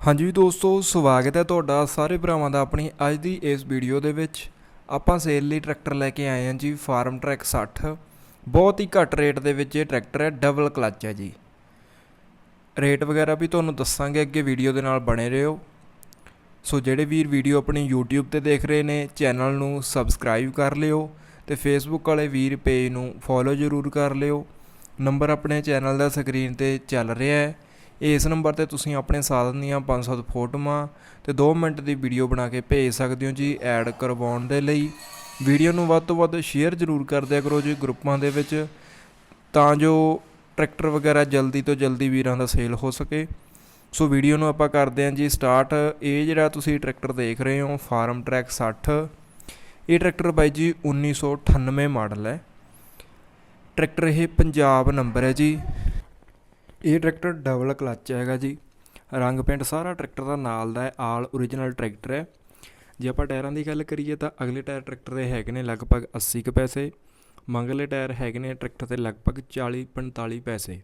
ਹਾਂਜੀ ਦੋਸਤੋ, ਸਵਾਗਤ ਹੈ ਤੁਹਾਡਾ ਸਾਰੇ ਭਰਾਵਾਂ ਦਾ ਆਪਣੀ ਅੱਜ ਦੀ ਇਸ ਵੀਡੀਓ ਦੇ ਵਿੱਚ। ਆਪਾਂ ਸੇਲ ਲਈ ਟਰੈਕਟਰ ਲੈ ਕੇ ਆਏ ਹਾਂ ਜੀ ਫਾਰਮ ਟਰੈਕ 60 ਬਹੁਤ ਹੀ ਘੱਟ ਰੇਟ ਦੇ ਵਿੱਚ ਇਹ ਟਰੈਕਟਰ ਹੈ ਡਬਲ ਕਲੱਚ ਹੈ ਜੀ। ਰੇਟ ਵਗੈਰਾ ਵੀ ਤੁਹਾਨੂੰ ਦੱਸਾਂਗੇ, ਅੱਗੇ ਵੀਡੀਓ ਦੇ ਨਾਲ ਬਣੇ ਰਹੋ। ਸੋ ਜਿਹੜੇ ਵੀਰ ਵੀਡੀਓ ਆਪਣੀ YouTube ਤੇ ਦੇਖ ਰਹੇ ਨੇ ਚੈਨਲ ਨੂੰ ਸਬਸਕ੍ਰਾਈਬ ਕਰ ਲਿਓ ਤੇ Facebook ਵਾਲੇ ਵੀਰ ਪੇਜ ਨੂੰ ਫੋਲੋ ਜ਼ਰੂਰ ਕਰ ਲਿਓ। ਨੰਬਰ ਆਪਣੇ ਚੈਨਲ ਦਾ ਸਕਰੀਨ ਤੇ ਚੱਲ ਰਿਹਾ ਹੈ। ਇਸ ਨੰਬਰ ਤੇ ਤੁਸੀਂ ਆਪਣੇ ਸਾਧਨ ਦੀਆਂ 500 ਫੋਟੋਆਂ ਤੇ 2 ਮਿੰਟ ਦੀ ਵੀਡੀਓ ਬਣਾ ਕੇ ਭੇਜ ਸਕਦੇ ਹੋ ਜੀ ਐਡ ਕਰਵਾਉਣ ਦੇ ਲਈ। ਵੀਡੀਓ ਨੂੰ ਵੱਧ ਤੋਂ ਵੱਧ ਸ਼ੇਅਰ ਜ਼ਰੂਰ ਕਰਦਿਆ ਕਰੋ ਜੀ ਗਰੁੱਪਾਂ ਦੇ ਵਿੱਚ, ਤਾਂ ਜੋ ਟਰੈਕਟਰ ਵਗੈਰਾ ਜਲਦੀ ਤੋਂ ਜਲਦੀ ਵੀਰਾਂ ਦਾ ਸੇਲ ਹੋ ਸਕੇ। ਸੋ ਵੀਡੀਓ ਨੂੰ ਆਪਾਂ ਕਰਦੇ ਹਾਂ ਜੀ ਸਟਾਰਟ। ਇਹ ਜਿਹੜਾ ਤੁਸੀਂ ਟਰੈਕਟਰ ਦੇਖ ਰਹੇ ਹੋ, ਫਾਰਮ ਟਰੈਕ 60 ਇਹ ਟਰੈਕਟਰ ਬਾਈ ਜੀ 1998 ਮਾਡਲ ਹੈ। ਟਰੈਕਟਰ ਇਹ ਪੰਜਾਬ ਨੰਬਰ ਹੈ ਜੀ। ਇਹ ਟਰੈਕਟਰ ਡਬਲ ਕਲੱਚ ਹੈਗਾ ਜੀ। ਰੰਗ ਪੇਂਟ ਸਾਰਾ ਟਰੈਕਟਰ ਦਾ ਨਾਲ ਦਾ ਹੈ ਆਲ ਓਰੀਜਨਲ ਟਰੈਕਟਰ ਹੈ। ਜੇ ਆਪਾਂ ਟਾਇਰਾਂ ਦੀ ਗੱਲ ਕਰੀਏ ਤਾਂ ਅਗਲੇ ਟਾਇਰ ਟਰੈਕਟਰ ਦੇ ਹੈਗੇ ਨੇ ਲਗਭਗ 80 ਕੁ ਪੈਸੇ। ਮੰਗਲੇ ਟਾਇਰ ਹੈਗੇ ਨੇ ਟਰੈਕਟਰ ਦੇ ਲਗਭਗ 40 45 ਪੈਸੇ।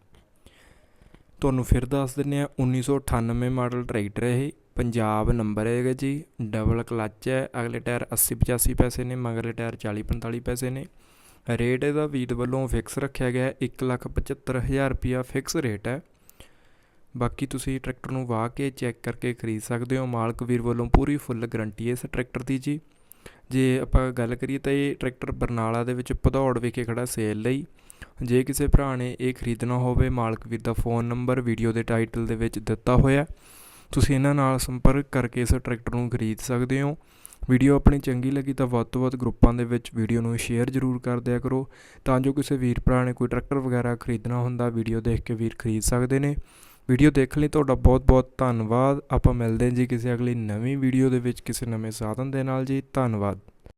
ਤੁਹਾਨੂੰ ਫਿਰ ਦੱਸ ਦਿੰਨੇ ਆ 1998 ਮਾਡਲ ਟਰੈਕਟਰ ਇਹ। ਪੰਜਾਬ ਨੰਬਰ ਹੈਗਾ ਜੀ। ਡਬਲ ਕਲੱਚ ਹੈ, ਅਗਲੇ ਟਾਇਰ 80 85 ਪੈਸੇ ਨੇ ਮਗਰਲੇ ਟਾਇਰ 40 45 ਪੈਸੇ ਨੇ। ਰੇਟ ਇਹਦਾ ਵੀਰ ਵੱਲੋਂ ਫਿਕਸ ਰੱਖਿਆ ਗਿਆ ਹੈ 175000 ਰੁਪਿਆ ਫਿਕਸ ਰੇਟ ਹੈ। ਬਾਕੀ ਤੁਸੀਂ ਟਰੈਕਟਰ ਨੂੰ ਵਾਹ ਕੇ ਚੈੱਕ ਕਰਕੇ ਖਰੀਦ ਸਕਦੇ ਹੋ। ਮਾਲਕ ਵੀਰ ਵੱਲੋਂ ਪੂਰੀ ਫੁੱਲ ਗਾਰੰਟੀ ਹੈ ਇਸ ਟਰੈਕਟਰ ਦੀ ਜੀ। ਜੇ ਆਪਾਂ ਗੱਲ ਕਰੀਏ ਤਾਂ ਇਹ ਟਰੈਕਟਰ ਬਰਨਾਲਾ ਦੇ ਵਿੱਚ ਭਦੌੜ ਵਿਖੇ ਖੜਾ ਸੇਲ ਲਈ। ਜੇ ਕਿਸੇ ਭਰਾ ਨੇ ਇਹ ਖਰੀਦਣਾ ਹੋਵੇ, ਮਾਲਕ ਵੀਰ ਦਾ ਫੋਨ ਨੰਬਰ ਵੀਡੀਓ ਦੇ ਟਾਈਟਲ ਦੇ ਵਿੱਚ ਦਿੱਤਾ ਹੋਇਆ ਤੁਸੀਂ ਇਹਨਾਂ ਨਾਲ ਸੰਪਰਕ ਕਰਕੇ ਇਸ ਟਰੈਕਟਰ ਨੂੰ ਖਰੀਦ ਸਕਦੇ ਹੋ। ਵੀਡੀਓ ਆਪਣੀ ਚੰਗੀ ਲੱਗੀ ਤਾਂ ਵੱਧ ਤੋਂ ਵੱਧ ਗਰੁੱਪਾਂ ਦੇ ਵਿੱਚ ਵੀਡੀਓ ਨੂੰ ਸ਼ੇਅਰ ਜ਼ਰੂਰ ਕਰ ਦਿਆ ਕਰੋ, ਤਾਂ ਜੋ ਕਿਸੇ ਵੀਰ ਭਰਾ ਨੇ ਕੋਈ ਟਰੈਕਟਰ ਵਗੈਰਾ ਖਰੀਦਣਾ ਹੁੰਦਾ, ਵੀਡੀਓ ਦੇਖ ਕੇ ਵੀਰ ਖਰੀਦ ਸਕਦੇ ਨੇ। ਵੀਡੀਓ ਦੇਖਣ ਲਈ, ਤੁਹਾਡਾ ਬਹੁਤ ਬਹੁਤ ਧੰਨਵਾਦ। ਆਪਾਂ ਮਿਲਦੇ ਹਾਂ ਜੀ ਕਿਸੇ ਅਗਲੀ ਨਵੀਂ ਵੀਡੀਓ ਦੇ ਵਿੱਚ ਕਿਸੇ ਨਵੇਂ ਸਾਧਨ ਦੇ ਨਾਲ ਜੀ। ਧੰਨਵਾਦ।